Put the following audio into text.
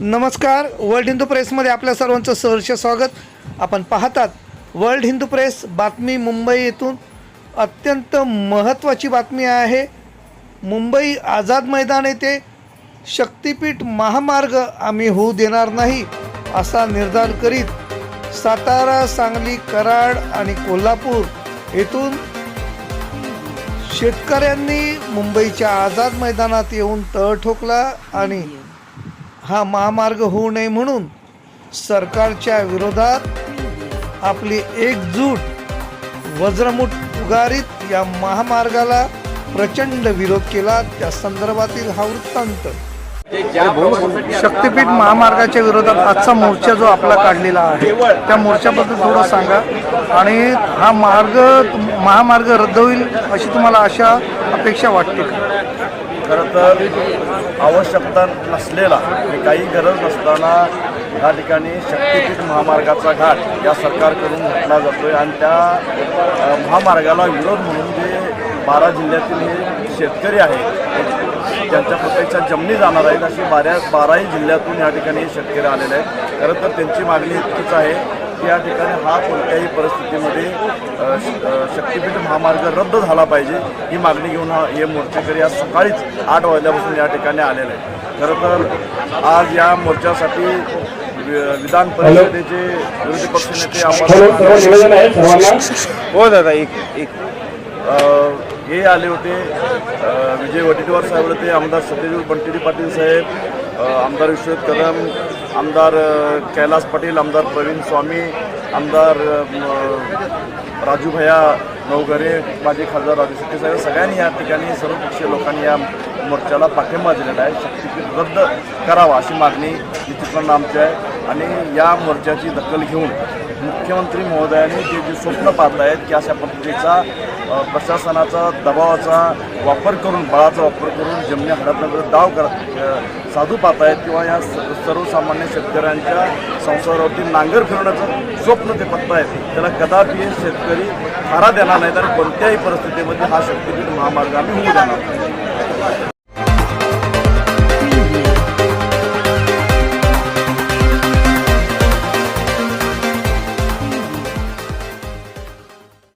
नमस्कार वर्ल्ड हिंदू प्रेसमध्ये आपल्या सर्वांचं सहर्ष स्वागत. आपण पाहतात वर्ल्ड हिंदू प्रेस बातमी मुंबई येथून अत्यंत महत्त्वाची बातमी आहे. मुंबई आझाद मैदान येथे शक्तिपीठ महामार्ग आम्ही होऊ देणार नाही असा निर्धार करीत सातारा सांगली कराड आणि कोल्हापूर येथून शेतकऱ्यांनी मुंबईच्या आझाद मैदानात येऊन तळ ठोकला आणि हा महामार्ग होऊ नये म्हणून सरकारच्या विरोधात आपली एकजूट वज्रमुठ उगारीत या महामार्गाला प्रचंड विरोध केला. त्या संदर्भातील हा वृत्तांत. शक्तिपीठ महामार्गाच्या विरोधात आजचा मोर्चा जो आपला काढलेला आहे त्या मोर्चाबद्दल थोडं सांगा. आणि हा मार्ग महामार्ग रद्द होईल अशी तुम्हाला आशा अपेक्षा वाटते का? खरं तर आवश्यकता नसलेला म्हणजे काही गरज नसताना या ठिकाणी शक्तीपीठ महामार्गाचा घाट या सरकारकडून घातला जातोय आणि त्या महामार्गाला विरोध म्हणून जे बारा जिल्ह्यातील हे शेतकरी आहेत त्यांच्या प्रत्यक्षात जमिनी जाणार आहेत अशी बाऱ्या बाराही जिल्ह्यातून या ठिकाणी शेतकरी आलेले आहेत. खरं तर त्यांची मागणी इतकीच आहे की या ठिकाणी हा कोणत्याही परिस्थितीमध्ये शक्तीपीठ महामार्ग रद्द झाला पाहिजे ही मागणी घेऊन हा हे मोर्चेकरी आज सकाळीच आठ वाजल्यापासून या ठिकाणी आलेले आहेत. खरं तर आज या मोर्चासाठी वि- विधान परिषदेचे विरोधी पक्षनेते आम्हाला आहे हो दादा एक एक. हे आले होते विजय वडेट्टीवार साहेब होते आमदार सत्यजित बंटिरी पाटील साहेब आमदार विश्वजित कदम आमदार कैलास पाटील आमदार प्रवीण स्वामी आमदार राजू भैया नवघरे माजी खासदार राजू शेट्टी साहेब सगळ्यांनी या ठिकाणी सर्वपक्षीय लोकांनी या मोर्चाला पाठिंबा दिलेला आहे. शक्तीपीठ रद्द करावा अशी मागणी निश्चितपणे आमची आहे. आणि या मोर्चाची दखल घेऊन मुख्यमंत्री महोदयाने जे जे स्वप्न पाहत आहेत की अशा पद्धतीचा प्रशासनाचा दबावाचा वापर करून बळाचा वापर करून जमिनी हडपण्याचा दाव करत साधू पाहत आहेत किंवा या स- सर्वसामान्य शेतकऱ्यांच्या संसारावरती नांगर फिरवण्याचं स्वप्न ते पाहत आहेत त्याला कदापि हे शेतकरी थारा देणार नाही तर कोणत्याही परिस्थितीमध्ये हा शक्तीपीठ महामार्ग आम्ही होऊ देणार